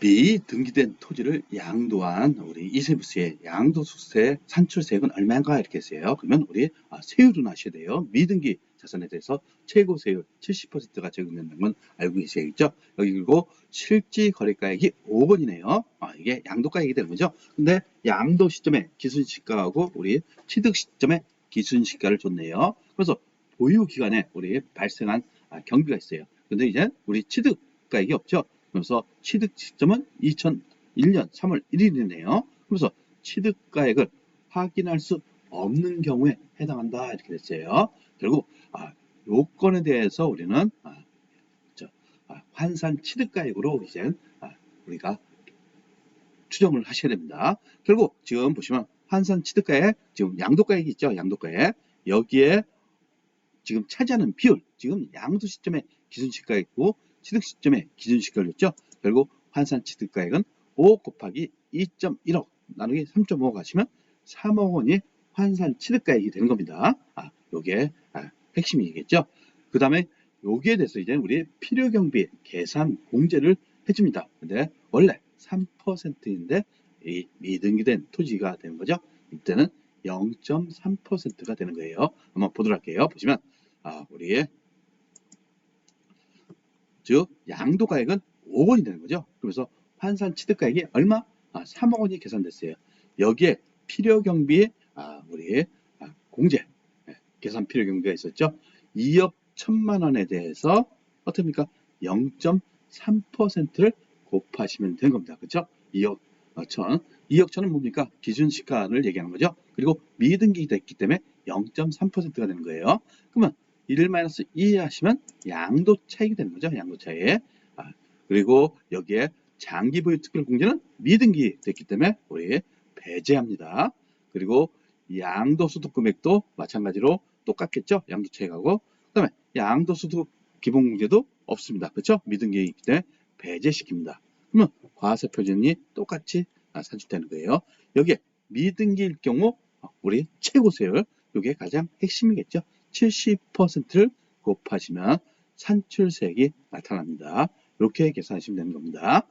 미등기된 토지를 양도한 우리 이세부스의 양도소득세 산출세액은 얼마인가 이렇게 했어요. 그러면 우리 아, 세율을 아셔야 돼요. 미등기 자산에 대해서 최고 세율 70%가 적용된다는 건 알고 계셔야겠죠. 여기 그리고 실지 거래가액이 5억 원이네요. 아, 이게 양도가액이 되는 거죠. 근데 양도 시점에 기준 시가하고 우리 취득 시점에 기준 시가를 줬네요. 그래서 보유 기간에 우리 발생한 아, 경비가 있어요. 근데 이제 우리 취득가액이 없죠. 그래서 취득 시점은 2001년 3월 1일이네요. 그래서 취득가액을 확인할 수 없는 경우에 해당한다 이렇게 됐어요. 결국 아, 요건에 대해서 우리는 아, 저, 아, 환산 취득가액으로 이제 아, 우리가 추정을 하셔야 됩니다. 결국 지금 보시면 환산 취득가액 지금 양도가액이 있죠. 양도가액 여기에 지금 차지하는 비율 지금 양도 시점에 기준시가가 있고 취득 시점에 기준시가를 줬죠. 결국 환산 취득가액은 5 곱하기 2.1억 나누기 3.5 가시면 3억 원이 환산 취득가액이 되는 겁니다. 아, 요게 아, 핵심이겠죠. 그 다음에 여기에 대해서 이제 우리 필요경비 계산 공제를 해줍니다. 근데 원래 3%인데 이 미등기된 토지가 되는 거죠. 이때는 0.3%가 되는 거예요. 한번 보도록 할게요. 보시면 아, 우리 즉 양도가액은 5억 원이 되는 거죠. 그래서 환산 취득가액이 얼마? 아, 3억 원이 계산됐어요. 여기에 필요 경비 아, 우리 아, 공제 예, 계산 필요 경비가 있었죠. 2억 1천만 원에 대해서 어떻습니까? 0.3%를 곱하시면 되는 겁니다. 그렇죠? 2억 어, 천. 2억 천은 뭡니까? 기준 시가를 얘기하는 거죠. 그리고 미등기 됐기 때문에 0.3%가 되는 거예요. 그러면 1 마이너스 2 하시면 양도 차익이 되는 거죠. 양도 차익. 아, 그리고 여기에 장기 보유 특별 공제는 미등기 됐기 때문에 우리 배제합니다. 그리고 양도소득 금액도 마찬가지로 똑같겠죠. 양도 차익하고. 그 다음에 양도소득 기본 공제도 없습니다. 그렇죠? 미등기이기 때문에 배제시킵니다. 그러면 과세 표준이 똑같이 아, 산출되는 거예요. 여기에 미등기일 경우 우리 최고 세율 이게 가장 핵심이겠죠. 70%를 곱하시면 산출세액이 나타납니다. 이렇게 계산하시면 되는 겁니다.